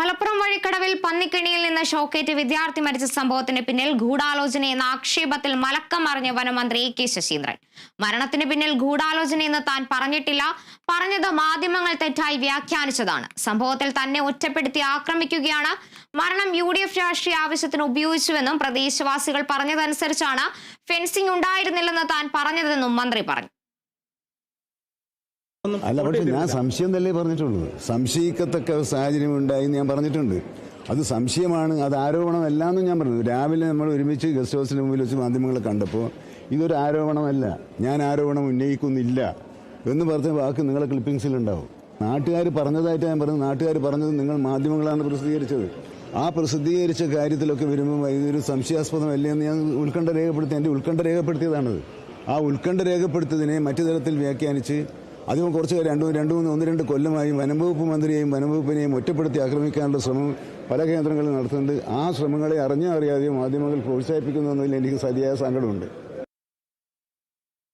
മലപ്പുറം വഴിക്കടവിൽ പന്നിക്കിണിയിൽ നിന്ന് ഷോക്കേറ്റ് വിദ്യാർത്ഥി മരിച്ച സംഭവത്തിന് പിന്നിൽ ഗൂഢാലോചനയെന്ന ആക്ഷേപത്തിൽ മലക്കം അറിഞ്ഞ വനമന്ത്രി എ കെ ശശീന്ദ്രൻ. മരണത്തിന് പിന്നിൽ ഗൂഢാലോചനയെന്ന് താൻ പറഞ്ഞിട്ടില്ല. പറഞ്ഞത് മാധ്യമങ്ങൾ തെറ്റായി വ്യാഖ്യാനിച്ചതാണ്. സംഭവത്തിൽ തന്നെ ഒറ്റപ്പെടുത്തി ആക്രമിക്കുകയാണ്. മരണം യു ഡി എഫ് രാഷ്ട്രീയ ആവശ്യത്തിന് ഉപയോഗിച്ചുവെന്നും പ്രദേശവാസികൾ പറഞ്ഞതനുസരിച്ചാണ്. ഫെൻസിംഗ് ഉണ്ടായിരുന്നില്ലെന്ന് താൻ പറഞ്ഞതെന്നും മന്ത്രി പറഞ്ഞു. അല്ല പക്ഷെ ഞാൻ സംശയം തന്നെ പറഞ്ഞിട്ടുള്ളൂ സംശയിക്കത്തക്ക സാഹചര്യം ഉണ്ടായി ഞാൻ പറഞ്ഞിട്ടുണ്ട്. അത് സംശയമാണ് അത് ആരോപണമല്ല എന്നും ഞാൻ പറഞ്ഞു. രാവിലെ നമ്മൾ ഒരുമിച്ച് ഗസ്റ്റ് ഹൗസിന് മുമ്പിൽ വെച്ച് മാധ്യമങ്ങളെ കണ്ടപ്പോൾ ഇതൊരു ആരോപണമല്ല. ഞാൻ ആരോപണം ഉന്നയിക്കുന്നില്ല എന്ന് പറഞ്ഞ വാക്ക് നിങ്ങളെ ക്ലിപ്പിംഗ്സിലുണ്ടാവും നാട്ടുകാർ പറഞ്ഞതായിട്ട് ഞാൻ പറഞ്ഞു. നാട്ടുകാർ പറഞ്ഞത് നിങ്ങൾ മാധ്യമങ്ങളാണ് പ്രസിദ്ധീകരിച്ചത്. ആ പ്രസിദ്ധീകരിച്ച കാര്യത്തിലൊക്കെ വരുമ്പോൾ ഇതൊരു സംശയാസ്പദമല്ലേ എന്ന് ഞാൻ ഉത്കണ്ഠ രേഖപ്പെടുത്തി എന്റെ ഉത്കണ്ഠ രേഖപ്പെടുത്തിയതാണത്. ആ ഉത്കണ്ഠ രേഖപ്പെടുത്തിയതിനെ മറ്റു തരത്തിൽ വ്യാഖ്യാനിച്ച് അതിന് കുറച്ച് രണ്ട് രണ്ട് മൂന്ന് ഒന്ന് രണ്ട് കൊല്ലമായി വനംവകുപ്പ് മന്ത്രിയെയും വനംവകുപ്പിനെയും ഒറ്റപ്പെടുത്തി ആക്രമിക്കാനുള്ള ശ്രമം പല കേന്ദ്രങ്ങളിൽ നടത്തുന്നുണ്ട്. ആ ശ്രമങ്ങളെ അറിഞ്ഞോ അറിയാതെയോ മാധ്യമങ്ങൾ പ്രോത്സാഹിപ്പിക്കുന്നു എന്നതിൽ എനിക്ക് സരിയായ സങ്കടമുണ്ട്.